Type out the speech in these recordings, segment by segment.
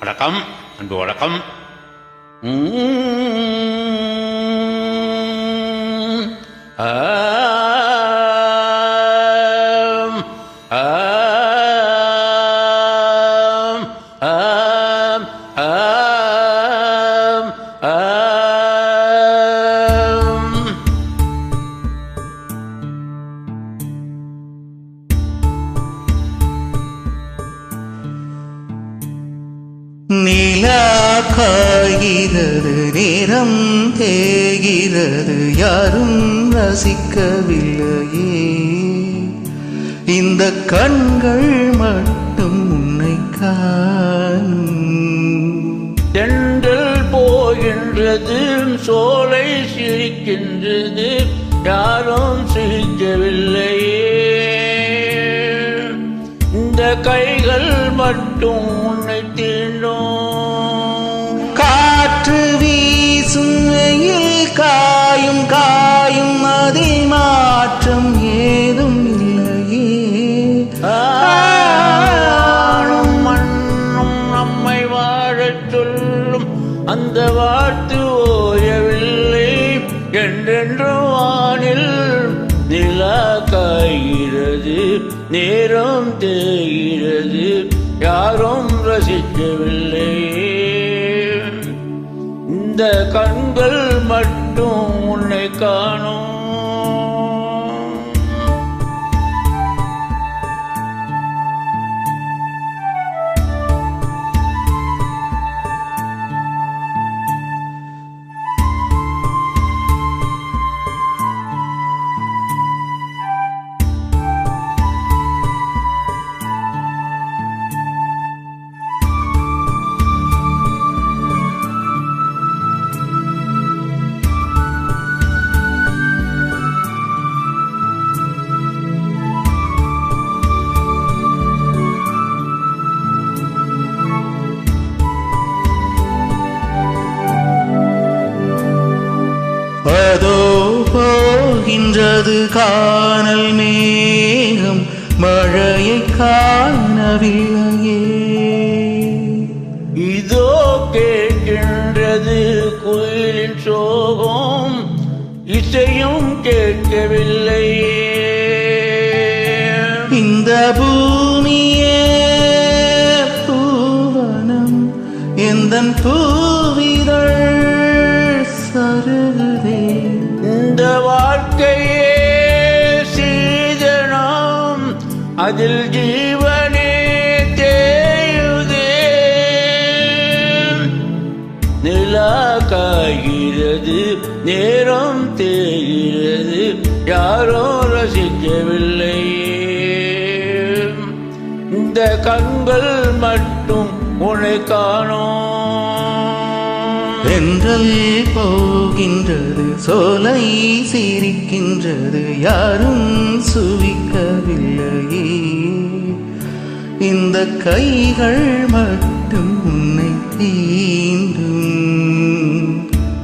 வணக்கம் அன்பு வணக்கம். ஆ. நிலா காய்கிறது நேரம் தேய்கிறது யாரும் ரசிக்கவில்லையே. இந்த கண்கள் மட்டும் உன்னை காண்டல் போகின்றது சோலை சிரிக்கின்றது யாரும் சிரிக்கவில்லையே. இந்த கைகள் மட்டும் உன்னை தேடும். காற்று வீசும் வெயில் காயும் காயும் அதில் மாற்றம் ஏதும் இல்லையே. ஆளும் மண்ணும் நம்மை வாழச் சொல்லும் அந்த வாழ்த்து ஓயவில்லை. என்றென்று வானில் நிலா காய்கிறது நேரம் தேய்கிறது யாரும் ரசிக்கவில்லை. இந்த கண்கள் மட்டும் உன்னை காணும். அதோ போகின்றது காணல் மேகம் மழையை காணவில்லையே. இதோ கேட்கின்றது குயிலின் சோகம் இசையும் கேட்கவில்லை இந்த அதில் ஜீவனே தேயுதே. நிலா காய்கிறது நேரம் தேகிறது யாரோ ரசிக்கவில்லை. இந்த கண்கள் மட்டும் உன்னை காணோம். தென்றல் போகின்றது சோலை சிரிக்கின்றது யாரும் சுவி சுவிக்கவில்லையே இந்த கைகள் மட்டும் உன்னை தீண்டும்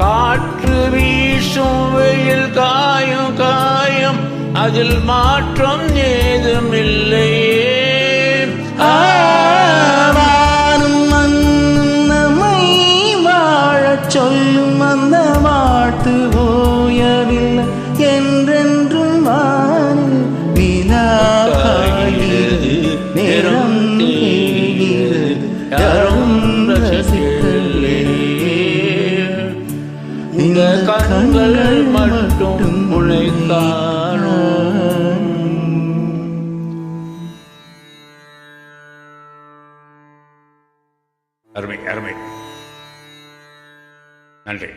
காற்று வீசும் வெயில் காயும் காயும் அதில் மாற்றம் ஏதும் இல்லையே மண்ணும் நம்மை வாழச் சொல்லும் அந்த வாழ்த்து இந்த கண்கள் மட்டும் காணும் அருமை அருமை. நன்றி.